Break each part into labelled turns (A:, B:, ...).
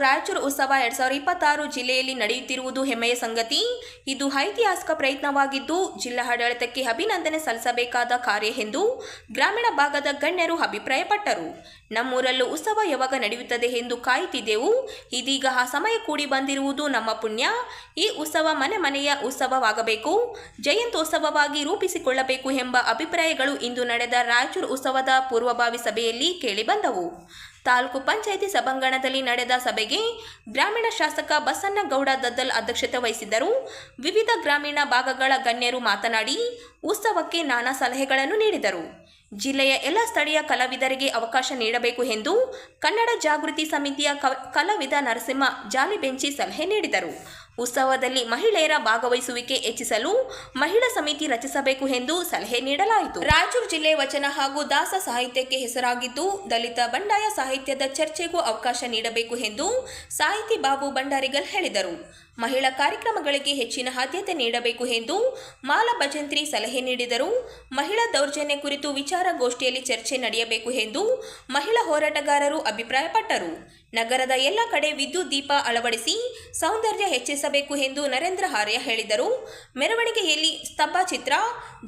A: ರಾಯಚೂರು ಉತ್ಸವ ಎರಡ್ ಸಾವಿರದ ಇಪ್ಪತ್ತಾರು ಜಿಲ್ಲೆಯಲ್ಲಿ ನಡೆಯುತ್ತಿರುವುದು ಹೆಮ್ಮೆಯ ಸಂಗತಿ. ಇದು ಐತಿಹಾಸಿಕ ಪ್ರಯತ್ನವಾಗಿದ್ದು, ಜಿಲ್ಲಾಡಳಿತಕ್ಕೆ ಅಭಿನಂದನೆ ಸಲ್ಲಿಸಬೇಕಾದ ಕಾರ್ಯ ಎಂದು ಗ್ರಾಮೀಣ ಭಾಗದ ಗಣ್ಯರು ಅಭಿಪ್ರಾಯಪಟ್ಟರು. ನಮ್ಮೂರಲ್ಲೂ ಉತ್ಸವ ಯಾವಾಗ ನಡೆಯುತ್ತದೆ ಎಂದು ಕಾಯುತ್ತಿದ್ದೆವು. ಇದೀಗ ಆ ಸಮಯ ಕೂಡಿ ಬಂದಿರುವುದು ನಮ್ಮ ಪುಣ್ಯ. ಈ ಉತ್ಸವ ಮನೆ ಮನೆಯ ಉತ್ಸವವಾಗಬೇಕು. ಜಯಂತ್ಯೋತ್ಸವವಾಗಿ ರೂಪಿಸಿಕೊಳ್ಳಬೇಕು ಎಂಬ ಅಭಿಪ್ರಾಯಗಳು ಇಂದು ನಡೆದ ರಾಯಚೂರು ಉತ್ಸವದ ಪೂರ್ವಭಾವಿ ಸಭೆಯಲ್ಲಿ ಕೇಳಿಬಂದವು ತಾಲೂಕು ಪಂಚಾಯಿತಿ ಸಭಾಂಗಣದಲ್ಲಿ ನಡೆದ ಸಭೆಗೆ ಗ್ರಾಮೀಣ ಶಾಸಕ ಬಸನ್ನಗೌಡ ದದ್ದಲ್ ಅಧ್ಯಕ್ಷತೆ ವಹಿಸಿದ್ದರು. ವಿವಿಧ ಗ್ರಾಮೀಣ ಭಾಗಗಳ ಗಣ್ಯರು ಮಾತನಾಡಿ, ಉತ್ಸವಕ್ಕೆ ನಾನಾ ಸಲಹೆಗಳನ್ನು ನೀಡಿದರು. ಜಿಲ್ಲೆಯ ಎಲ್ಲ ಸ್ಥಳೀಯ ಕಲಾವಿದರಿಗೆ ಅವಕಾಶ ನೀಡಬೇಕು ಎಂದು ಕನ್ನಡ ಜಾಗೃತಿ ಸಮಿತಿಯ ಕಲಾವಿದ ನರಸಿಂಹ ಜಾಲಿಬೆಂಚಿ ಸಲಹೆ ನೀಡಿದರು. ಉತ್ಸವದಲ್ಲಿ ಮಹಿಳೆಯರ ಭಾಗವಹಿಸುವಿಕೆ ಹೆಚ್ಚಿಸಲು ಮಹಿಳಾ ಸಮಿತಿ ರಚಿಸಬೇಕು ಎಂದು ಸಲಹೆ ನೀಡಲಾಯಿತು. ರಾಯಚೂರು ಜಿಲ್ಲೆ ವಚನ ಹಾಗೂ ದಾಸ ಸಾಹಿತ್ಯಕ್ಕೆ ಹೆಸರಾಗಿದ್ದು, ದಲಿತ ಬಂಡಾಯ ಸಾಹಿತ್ಯದ ಚರ್ಚೆಗೂ ಅವಕಾಶ ನೀಡಬೇಕು ಎಂದು ಸಾಹಿತಿ ಬಾಬು ಭಂಡಾರಿಗಲ್ ಹೇಳಿದರು. ಮಹಿಳಾ ಕಾರ್ಯಕ್ರಮಗಳಿಗೆ ಹೆಚ್ಚಿನ ಆದ್ಯತೆ ನೀಡಬೇಕು ಎಂದು ಮಾಲಾ ಭಜಂತ್ರಿ ಸಲಹೆ ನೀಡಿದರು. ಮಹಿಳಾ ದೌರ್ಜನ್ಯ ಕುರಿತು ವಿಚಾರಗೋಷ್ಠಿಯಲ್ಲಿ ಚರ್ಚೆ ನಡೆಯಬೇಕು ಎಂದು ಮಹಿಳಾ ಹೋರಾಟಗಾರರು ಅಭಿಪ್ರಾಯಪಟ್ಟರು. ನಗರದ ಎಲ್ಲ ಕಡೆ ವಿದ್ಯುತ್ ದೀಪ ಅಳವಡಿಸಿ ಸೌಂದರ್ಯ ಹೆಚ್ಚಿಸಬೇಕು ಎಂದು ನರೇಂದ್ರ ಹಾರ್ಯ ಹೇಳಿದರು. ಮೆರವಣಿಗೆಯಲ್ಲಿ ಸ್ತಬ್ಬ ಚಿತ್ರ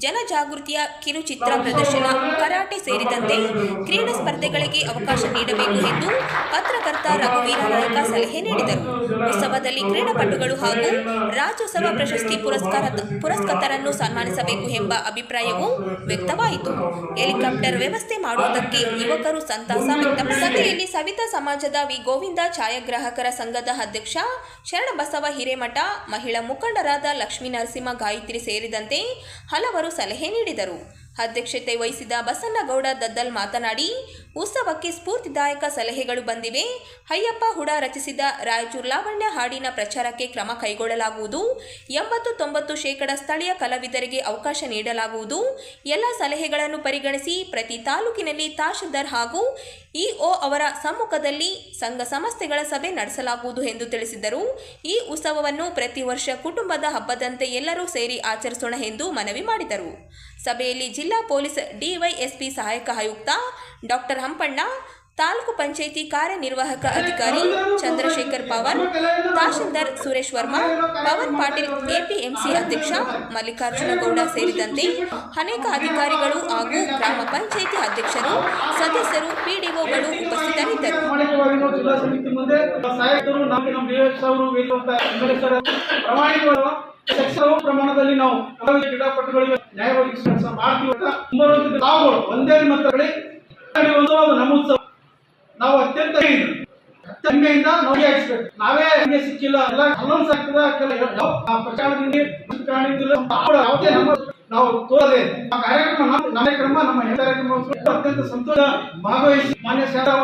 A: ಜನಜಾಗೃತಿಯ ಕಿರುಚಿತ್ರ ಪ್ರದರ್ಶನ, ಕರಾಟೆ ಸೇರಿದಂತೆ ಕ್ರೀಡಾ ಸ್ಪರ್ಧೆಗಳಿಗೆ ಅವಕಾಶ ನೀಡಬೇಕು ಎಂದು ಪತ್ರಕರ್ತ ರಘುವೀರ ನಾಯಕ ಸಲಹೆ ನೀಡಿದರು. ಉತ್ಸವದಲ್ಲಿ ಕ್ರೀಡಾಪಟುಗಳು ಹಾಗೂ ರಾಜ್ಯೋತ್ಸವ ಪ್ರಶಸ್ತಿ ಪುರಸ್ಕಾರ ಪುರಸ್ಕೃತರನ್ನು ಸನ್ಮಾನಿಸಬೇಕು ಎಂಬ ಅಭಿಪ್ರಾಯವೂ ವ್ಯಕ್ತವಾಯಿತು. ಹೆಲಿಕಾಪ್ಟರ್ ವ್ಯವಸ್ಥೆ ಮಾಡುವುದಕ್ಕೆ ಯುವಕರು ಸಂತಸ ಸಭೆಯಲ್ಲಿ ಸವಿತಾ ಸಮಾಜದ ವಿ. ಗೋವಿಂದ ಛಾಯಾಗ್ರಾಹಕರ ಸಂಘದ ಅಧ್ಯಕ್ಷ ಶರಣಬಸವ ಹಿರೇಮಠ, ಮಹಿಳಾ ಮುಖಂಡರಾದ ಲಕ್ಷ್ಮೀ ನರಸಿಂಹ ಗಾಯತ್ರಿ ಸೇರಿದಂತೆ ಹಲವರು ಸಲಹೆ ನೀಡಿದರು. ಅಧ್ಯಕ್ಷತೆ ವಹಿಸಿದ ಬಸನ್ನಗೌಡ ದದ್ದಲ್ ಮಾತನಾಡಿ ಉತ್ಸವಕ್ಕೆ ಸ್ಫೂರ್ತಿದಾಯಕ ಸಲಹೆಗಳು ಬಂದಿವೆ. ಅಯ್ಯಪ್ಪ ಹುಡ ರಚಿಸಿದ ರಾಯಚೂರು ಲಾವಣ್ಯ ಹಾಡಿನ ಪ್ರಚಾರಕ್ಕೆ ಕ್ರಮ ಕೈಗೊಳ್ಳಲಾಗುವುದು. ಎಂಬತ್ತು ತೊಂಬತ್ತು ಶೇಕಡ ಸ್ಥಳೀಯ ಕಲಾವಿದರಿಗೆ ಅವಕಾಶ ನೀಡಲಾಗುವುದು. ಎಲ್ಲ ಸಲಹೆಗಳನ್ನು ಪರಿಗಣಿಸಿ ಪ್ರತಿ ತಾಲೂಕಿನಲ್ಲಿ ತಹಶೀಲ್ದಾರ್ ಹಾಗೂ ಇಒ ಅವರ ಸಮ್ಮುಖದಲ್ಲಿ ಸಂಘ ಸಂಸ್ಥೆಗಳ ಸಭೆ ನಡೆಸಲಾಗುವುದು ಎಂದು ತಿಳಿಸಿದರು. ಈ ಉತ್ಸವವನ್ನು ಪ್ರತಿ ವರ್ಷ ಕುಟುಂಬದ ಹಬ್ಬದಂತೆ ಎಲ್ಲರೂ ಸೇರಿ ಆಚರಿಸೋಣ ಎಂದು ಮನವಿ ಮಾಡಿದರು. ಸಭೆಯಲ್ಲಿ ಜಿಲ್ಲಾ ಪೊಲೀಸ್ ಡಿವೈಎಸ್ಪಿ ಸಹಾಯಕ ಆಯುಕ್ತ ಡಾಕ್ಟರ್ ಹಂಪಣ್ಣ, ತಾಲೂಕು ಪಂಚಾಯಿತಿ ಕಾರ್ಯನಿರ್ವಾಹಕ ಅಧಿಕಾರಿ ಚಂದ್ರಶೇಖರ್ ಪವನ್, ತಹಶೀಲ್ದಾರ್ ಸುರೇಶ್ ವರ್ಮಾ, ಪವನ್ ಪಾಟೀಲ್, ಎಪಿಎಂಸಿ ಅಧ್ಯಕ್ಷ ಮಲ್ಲಿಕಾರ್ಜುನ ಗೌಡ ಸೇರಿದಂತೆ ಅನೇಕ ಅಧಿಕಾರಿಗಳು ಹಾಗೂ ಗ್ರಾಮ ಪಂಚಾಯಿತಿ ಅಧ್ಯಕ್ಷರು, ಸದಸ್ಯರು, ಪಿಡಿಒಗಳು ಉಪಸ್ಥಿತರಿದ್ದರು.
B: ಸಕ್ಷಮ ಪ್ರಮಾಣದಲ್ಲಿ ನಾವು ಕ್ರೀಡಾಪಟುಗಳಿಗೆ ನ್ಯಾಯ ಒದಗಿಸುವ ಕೆಲಸ ಮಾಡ್ತೀವಿ ನಾವು ಒಂದೇ ಮಕ್ಕಳಿ ಒಂದು ನಮ್ಮ ಉತ್ಸವ? ನಾವು ಅತ್ಯಂತ ಹೆಮ್ಮೆಯಿಂದ ನೋಡಿ ಹಾಕಿಸ್ಬೇಕು ನಾವೇ ಸಿಕ್ಕಿಲ್ಲ, ಎಲ್ಲ ಅಲ್ಲೊಂದು ಸಾಕ್ತದ ಕಾರಣದಿಂದ ಯಾವುದೇ ನಮ್ಮ ನಾವು ತೋರದೆ ಆ ಕಾರ್ಯಕ್ರಮ ನಮ್ಮ ಕಾರ್ಯಕ್ರಮ ನಮ್ಮ ಕಾರ್ಯಕ್ರಮ. ಅತ್ಯಂತ ಸಂತೋಷ ಭಾಗವಹಿಸಿ ಮಾನ್ಯ ಶಾಲಾ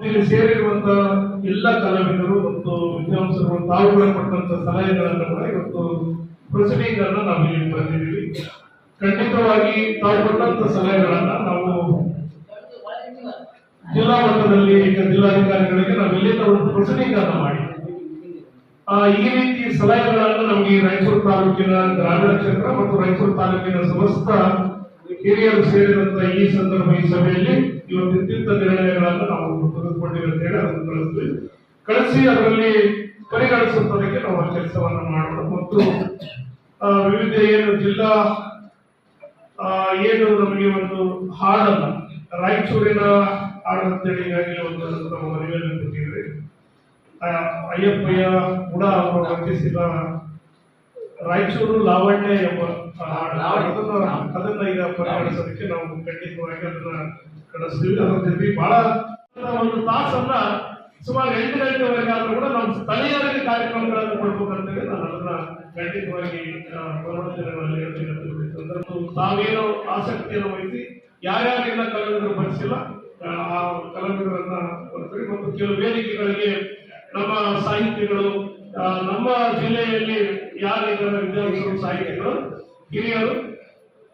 C: ಇಲ್ಲಿ ಸೇರಿರುವಂತ ಎಲ್ಲ ಕಲಾವಿದರು ಮತ್ತು ವಿದ್ವಾಂಸರು ತಾವುಗಳು ಕೊಟ್ಟಂತ ಸಲಹೆಗಳನ್ನು ಕೂಡ ಇವತ್ತು ಪ್ರೊಸೀಡಿಂಗ್ ನಾವು ಇಲ್ಲಿ ಬಂದಿದ್ದೀವಿ ಖಂಡಿತವಾಗಿ ತಾವು ಕೊಟ್ಟಂತ ಸಲಹೆಗಳನ್ನ ನಾವು ಜಿಲ್ಲಾ ಮಟ್ಟದಲ್ಲಿ ಜಿಲ್ಲಾಧಿಕಾರಿಗಳಿಗೆ ನಾವು ಇಲ್ಲಿಂದ ಒಂದು ಪ್ರೊಸೀಡಿಂಗ್ ಮಾಡಿ. ಆ, ಈ ರೀತಿ ಸಲಹೆಗಳನ್ನು ನಮಗೆ ರಾಯಚೂರು ತಾಲೂಕಿನ ಗ್ರಾಮೀಣ ಕ್ಷೇತ್ರ ಮತ್ತು ರಾಯಚೂರು ತಾಲೂಕಿನ ಸಮಸ್ತ ಹಿರಿಯರು ಸೇರಿದಂತ ಈ ಸಂದರ್ಭ ಈ ಸಭೆಯಲ್ಲಿ ಇವತ್ತು ಇದ್ದಿದ್ದ ನಿರ್ಣಯಗಳನ್ನು ನಾವು ತೆಗೆದುಕೊಂಡಿವಿ ಅಂತ ಹೇಳಿ ಅದನ್ನು ಕಳಿಸ್ತೀವಿ ಕಳಿಸಿ ಅದರಲ್ಲಿ ಪರಿಗಣಿಸುವುದಕ್ಕೆ ನಾವು ಕೆಲಸವನ್ನು ಮಾಡೋಣ ಮತ್ತು ವಿವಿಧ ಏನು ಜಿಲ್ಲಾ ಏನು ನಮಗೆ ಒಂದು ಹಾಡಲ್ಲ ರಾಯಚೂರಿನ ಹಾಡು ಅಂತೇಳಿ ಈಗಾಗಲೇ ಒಂದು ನಮ್ಮ ಮನೆಯಲ್ಲಿ ಕೊಟ್ಟಿದ್ರೆ ಅಯ್ಯಪ್ಪಯ್ಯ ಕೂಡ ಅವರು ರಚಿಸಿದ ರಾಯಚೂರು ಲಾವಣ್ಯ ಎಂಬ ಆ ಹಾಡು. ಅದನ್ನ ಅದನ್ನ ಈಗ ಪರಿಗಣಿಸೋದಕ್ಕೆ ನಾವು ಖಂಡಿತವಾಗಿ ಅದನ್ನ ಕಳಿಸ್ತೀವಿ. ಅದರ ಜೊತೆ ಬಹಳ ಒಂದು ತಾಸನ್ನ ಸುಮಾರು ಎಂಟು ಗಂಟೆವರೆಗೆ ಆದ್ರೂ ಕೂಡ ನಾವು ಸ್ಥಳೀಯರಿಗೆ ಕಾರ್ಯಕ್ರಮಗಳನ್ನು ಕೊಡ್ಬೇಕಂತೇಳಿ ನಾನು ಅದನ್ನ ಖಂಡಿತವಾಗಿ ದಿನಗಳಲ್ಲಿ ಹೇಳ್ತೀನಿ ತಾವೇನೋ ಆಸಕ್ತಿಯನ್ನು ವಹಿಸಿ ಯಾರ್ಯಾರಿಲ್ಲ ಕಲಾವಿದರು ಬರ್ಸಿಲ್ಲ ಆ ಕಲಾವಿದರನ್ನ ಬರ್ತೀವಿ. ಮತ್ತು ಕೆಲವು ವೇದಿಕೆಗಳಿಗೆ ನಮ್ಮ ಸಾಹಿತಿಗಳು ನಮ್ಮ ಜಿಲ್ಲೆಯಲ್ಲಿ ಯಾರಿದ್ದಾರೆ ವಿದ್ಯಾರ್ಥಿಗಳು ಸಾಹಿತಿಗಳು ಹಿರಿಯರು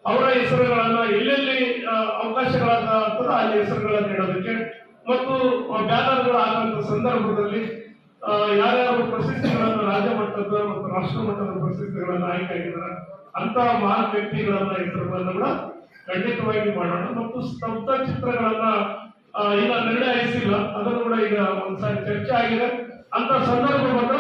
C: ಅವರ ಹೆಸರುಗಳನ್ನ ಎಲ್ಲೆಲ್ಲಿ ಆ, ಅವಕಾಶಗಳಾಗ್ತದೆ ಅಲ್ಲಿ ಹೆಸರುಗಳನ್ನು ನೀಡೋದಕ್ಕೆ ಮತ್ತು ಬ್ಯಾನರ್ಗಳು ಆದಂತ ಸಂದರ್ಭದಲ್ಲಿ ಯಾರು ಯಾರ್ಯಾರು ಪ್ರಶಸ್ತಿಗಳನ್ನು ರಾಜ್ಯ ಮಟ್ಟದ ಮತ್ತು ರಾಷ್ಟ್ರ ಮಟ್ಟದ ಪ್ರಶಸ್ತಿಗಳನ್ನ ಆಯ್ಕೆ ಆಗಿದ್ದಾರೆ ಅಂತ ಮಹಾನ್ ವ್ಯಕ್ತಿಗಳನ್ನ ಹೆಸರುಗಳನ್ನ ಕೂಡ ಖಂಡಿತವಾಗಿ ಮಾಡೋಣ. ಮತ್ತು ಸ್ತಬ್ಧ ಚಿತ್ರಗಳನ್ನ ಈಗ ನಿರ್ಣಯಿಸಿಲ್ಲ. ಅದನ್ನು ಕೂಡ ಈಗ ಒಂದ್ಸಾರಿ ಚರ್ಚೆ ಆಗಿದೆ. ಅಂತ ಸಂದರ್ಭ ಬಂದ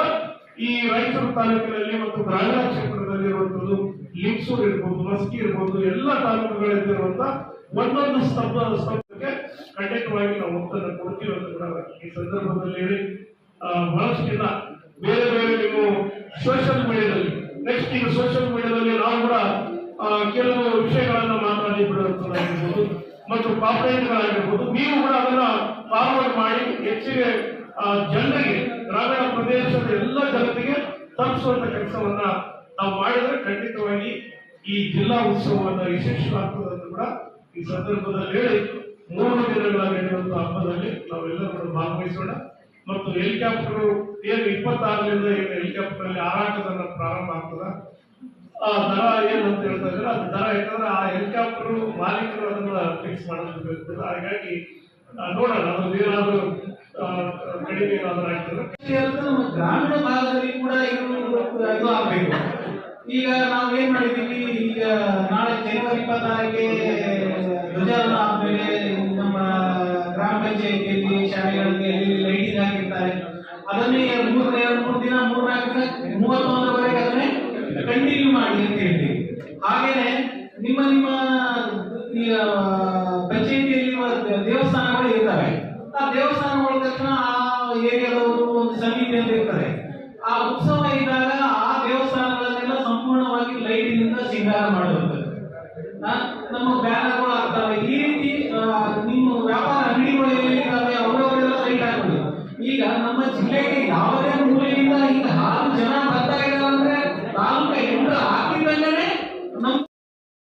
C: ಈ ರಾಯಚೂರು ತಾಲೂಕಿನಲ್ಲಿ ಮತ್ತು ಗ್ರಾಮೀಣ ಕ್ಷೇತ್ರದಲ್ಲಿ ಇರುವಂತದ್ದು ಲಿಂಗಸೂರು ಇರ್ಬೋದು, ಮಸ್ಕಿ ಇರ್ಬೋದು, ಎಲ್ಲ ತಾಲೂಕುಗಳಲ್ಲಿರುವಂತ ಒಂದೊಂದು ಸ್ತಬ್ಧ, ಸ್ತಬ್ಧಕ್ಕೆ ಖಂಡಿತವಾಗಿ ಒತ್ತನ್ನು ಕೊಡ್ತೀವಿ ಅಂತ ಈ ಸಂದರ್ಭದಲ್ಲಿ ಹೇಳಿ ಬಹಳಷ್ಟು ಜನ ಬೇರೆ ಬೇರೆ ನೀವು ಸೋಷಿಯಲ್ ಮೀಡಿಯಾದಲ್ಲಿ ನೆಕ್ಸ್ಟ್ ಈಗ ಸೋಷಿಯಲ್ ಮೀಡಿಯಾದಲ್ಲಿ ನಾವು ಕೂಡ ಕೆಲವು ವಿಷಯಗಳನ್ನು ಮಾತಾಡಿ ಬಿಡುವಂತದ್ದಾಗಿರ್ಬೋದು, ಮತ್ತು ಪಾಪ್ರೇಟ್ಗಳಾಗಿರ್ಬೋದು ನೀವು ಕೂಡ ಅದನ್ನ ಫಾರ್ವರ್ಡ್ ಮಾಡಿ, ಹೆಚ್ಚಿಗೆ ಜನರಿಗೆ, ಗ್ರಾಮೀಣ ಪ್ರದೇಶದ ಎಲ್ಲ ಜನತೆಗೆ ತಲುಪಿಸುವಂತ ಕೆಲಸವನ್ನ ನಾವು ಮಾಡಿದ್ರೆ ಖಂಡಿತವಾಗಿ ಈ ಜಿಲ್ಲಾ ಉತ್ಸವವನ್ನ ಯಶಸ್ವಿಯಾಗ್ತದೆ ಅಂತ ಕೂಡ ಈ ಸಂದರ್ಭದಲ್ಲಿ ಹೇಳಿ ಮೂರು ದಿನಗಳ ಹಬ್ಬದಲ್ಲಿ ನಾವೆಲ್ಲರೂ ಭಾಗವಹಿಸೋಣ. ಮತ್ತು ಹೆಲಿಕಾಪ್ಟರ್ ಏನು ಇಪ್ಪತ್ತಾರರಿಂದ ಏನು ಹೆಲಿಕಾಪ್ಟರ್ ಅಲ್ಲಿ ಹಾರಾಟದನ್ನ ಪ್ರಾರಂಭ ಆಗ್ತದ? ಆ ದರ ಏನು ಅಂತ ಹೇಳ್ತಾರೆ ಅದು ದರ ಯಾಕಂದ್ರೆ ಆ ಹೆಲಿಕಾಪ್ಟರ್ ಮಾಲೀಕರು ಅದನ್ನ ಫಿಕ್ಸ್ ಮಾಡೋದು ಹಾಗಾಗಿ ನೋಡೋಣ, ಅದು ಏನಾದರೂ ಕಡಿಮೆ ಏನಾದ್ರು ಆಗ್ತದೆ.
D: ಗ್ರಾಮೀಣ ಭಾಗದಲ್ಲಿ ಕೂಡ ಇದು ಆಗ್ಬೇಕು. ಈಗ ನಾವು ಏನ್ ಮಾಡಿದೀವಿ ಈಗ ನಾಳೆ ಜನವರಿ ಇಪ್ಪತ್ತಾರಕ್ಕೆ ಪಂಚಾಯತಿಯಲ್ಲಿ ಶಾಲೆಗಳಲ್ಲಿ ಲೈಟಿಂಗ್ ಹಾಕಿರ್ತಾರೆ ಅದನ್ನೇ ಮೂರನೇ ಮೂರು ದಿನ ಮೂರ್ನಾಲ್ಕು ದಿನ, ಮೂವತ್ತೊಂದರವರೆಗೆ ಅದನ್ನೇ ಕಂಟಿನ್ಯೂ ಮಾಡಿ ಅಂತ ಹೇಳ್ತೀವಿ ಹಾಗೇನೆ ನಿಮ್ಮ ನಿಮ್ಮ ಪಂಚಾಯತಿಯಲ್ಲಿ ದೇವಸ್ಥಾನಗಳು ಇರ್ತವೆ. ಆ ದೇವಸ್ಥಾನಗಳ ತಕ್ಷಣ ಆ ಏರಿಯಾದವರು ಒಂದು ಸಮಿತಿ ಅಂತ ಇರ್ತದೆ. ಆ ಉತ್ಸವ ಇದ್ದಾಗ ಆ ದೇವಸ್ಥಾನಗಳನ್ನೆಲ್ಲ ಸಂಪೂರ್ಣವಾಗಿ ಲೈಟಿನಿಂದ ಸಿಂಗಾರ ಮಾಡುವಂಥದ್ದು ಆ, ನಮ್ಮ ಬ್ಯಾನರ್ಗಳು ಆಗ್ತವೆ ಈ ರೀತಿ ಆ, ನಿಮ್ಮ ವ್ಯಾಪಾರ